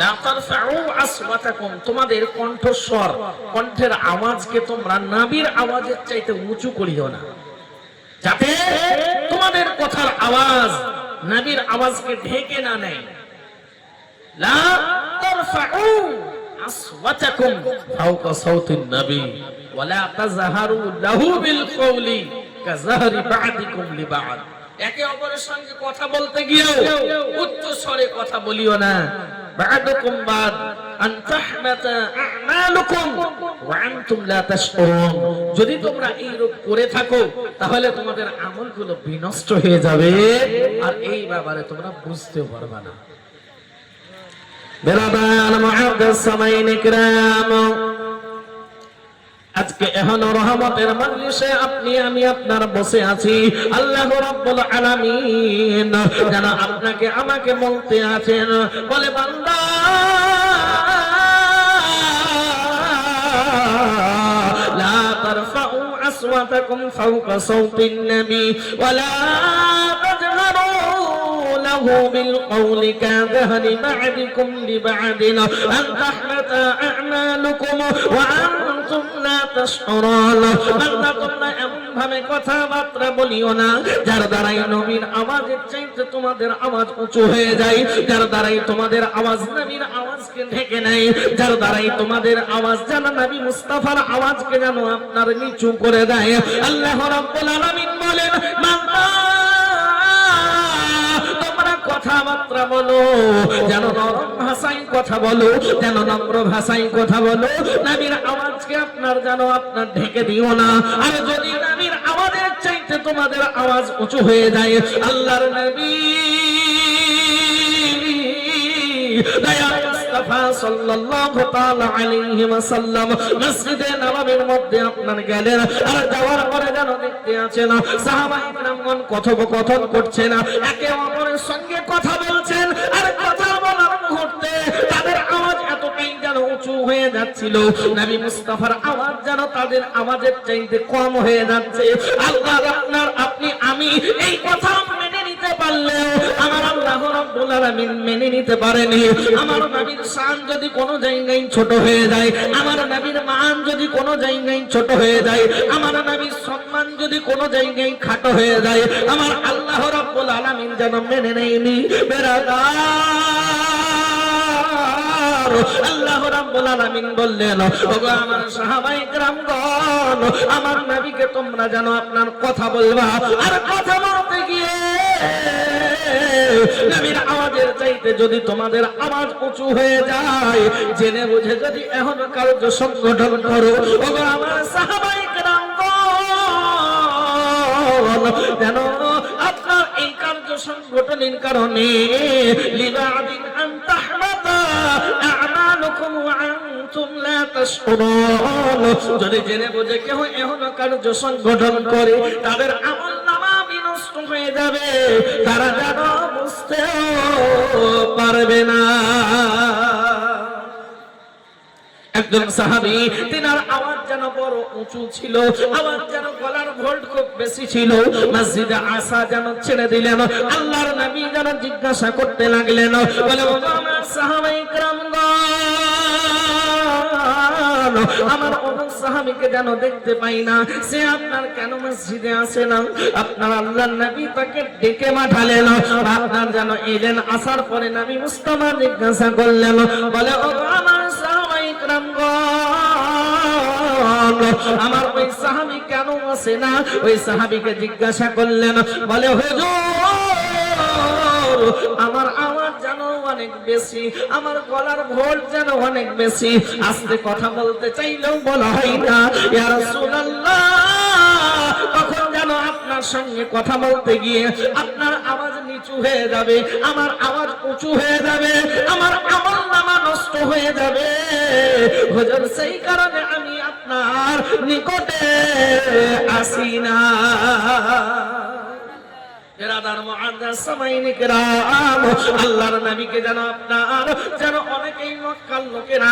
লা লা তোমাদের কণ্ঠস্বর, কণ্ঠের আওয়াজকে তোমরা নবীর আওয়াজের চাইতে উঁচু করিও না। যাতে তোমাদের কথার আওয়াজ নবীর আওয়াজকে ঢেকে না নেয়। লা ফাওকা সাওতিন নবী বিল কওলি। একে অপরের সঙ্গে কথা বলতে উচ্চ স্বরে কথা বলিও না। যদি তোমরা এই রূপ করে থাকো, তাহলে তোমাদের আমলগুলো বিনষ্ট হয়ে যাবে। আর এই ব্যাপারে তোমরা বুঝতে পারবে না। আজকে এখন রহমতের মজলিসে আপনি আমি আপনার বসে আছি আল্লাহ রাব্বুল আলামিন যেন আপনাকে আমাকে বলতে আছেন বলে বান্দা لا ترفعوا أصواتكم فوق صوت النبي ولا تجهروا له بالقول كجهر بعضكم لبعض أن تحبط أعمالكم وأنتم لا تشعرون বান্দা তোমরা এমন ভাবে কথাবার্তা বলিও না যার দ্বারাই নবীর আওয়াজের চাইতে তোমাদের আওয়াজ উঁচু হয়ে যায় যার দ্বারাই তোমাদের আওয়াজ নবীর আওয়াজকে ঢেকে নেয় যার দ্বারাই তোমাদের আওয়াজ যেন নবী মুস্তাফার আওয়াজকে যেন আপনার নিচু করে দেয় আল্লাহ রাব্বুল আলামিন বলেন বান্দা তোমরা কথাবার্তা বলো, যেন নরম ভাষায় কথা বলো, যেন নম্র ভাষায় কথা বলো। নাবির আওয়াজকে আপনার যেন আপনার ঢেকে দিও না। আর যদি নাবির আওয়াজের চাইতে তোমাদের আওয়াজ উঁচু হয়ে যায়, আল্লাহর নবী দয়া মুস্তাফা সাল্লাল্লাহু তাআলা একে অপরের সঙ্গে কথা বলছেন, আর কথা বলার মুহূর্তে তাদের আওয়াজ এতটাই যেন উঁচু হয়ে যাচ্ছিল, নবী মুস্তাফার আওয়াজ যেন তাদের আওয়াজের চাইতে কম হয়ে যাচ্ছে। আল্লাহ আপনার, আপনি, আমি এই কথা পারলেও আমার আল্লাহ রাব্বুল আলামিন মেনে নিতে পারেনি। আমার নবীর শান যদি কোনো জায়গায় ছোট হয়ে যায়, আমার নবীর মান যদি জায়গায় ছোট হয়ে যায়, আমার নবীর সম্মান যদি জায়গায় খাটো হয়ে যায়, আমার আল্লাহ রাব্বুল আলামিন যেন মেনে নেয়নি। আল্লাহ আলামিন বললেন আমার আমার নবীকে তোমরা যেন আপনার কথা বলবা। আর কথা বলতে গিয়ে নবীর আওয়াজের চাইতে যদি তোমাদের আওয়াজ উঁচু হয়ে যায়, জেনে বুঝে যদি এখন কার্য সংগঠন করো আমার কেরামগণ যেন আপনার এই কার্য সংগঠনের কারণে যদি জেনে বুঝে কেউ এখন কার্য সংগঠন করে, তাদের আমল যাবে, তারা যেন বুঝতেও পারবে না। একজন সাহাবি, তিনার আওয়াজ যেন বড় উঁচু ছিল, আওয়াজ যেন গলার ভোল্ট খুব বেশি ছিল। মসজিদে আসা যেন ছেড়ে দিলেন, আল্লাহর নবী যেন জিজ্ঞাসা করতে লাগলেন, বলে "ও আমার সাহাবাই আমার অমুক সাহাবিকে যেন দেখতে পাই না, সে আপনার কেন মসজিদে আসে না? আপনার আল্লাহর নবী তাকে ডেকে পাঠালেন আপনার যেন এলেন, আসার পরে নবী মুস্তাফা জিজ্ঞাসা করলেন, বলে, ও আমার সাহাবাই আমার ওই সাহাবি কেন আসে না? ওই সাহাবিকে জিজ্ঞাসা করলেন, বলে, হুজুর, আমার আওয়াজ যেন অনেক বেশি, আমার গলার যেন অনেক বেশি। কথা বলতে চাইলেও বলা হয় না তখন যেন আপনার সঙ্গে কথা বলতে গিয়ে আপনার আওয়াজ নিচু হয়ে যাবে, আমার আওয়াজ উঁচু হয়ে যাবে, আমার আমল নামা নষ্ট হয়ে যাবে। সেই কারণে আমি আপনার নিকটে আসি না। বেরাদার মুআদ্দাস সামাইনি কিরাম আল্লাহর নবীকে জানো আপনার যেন অনেকেই মক্কার লোকেরা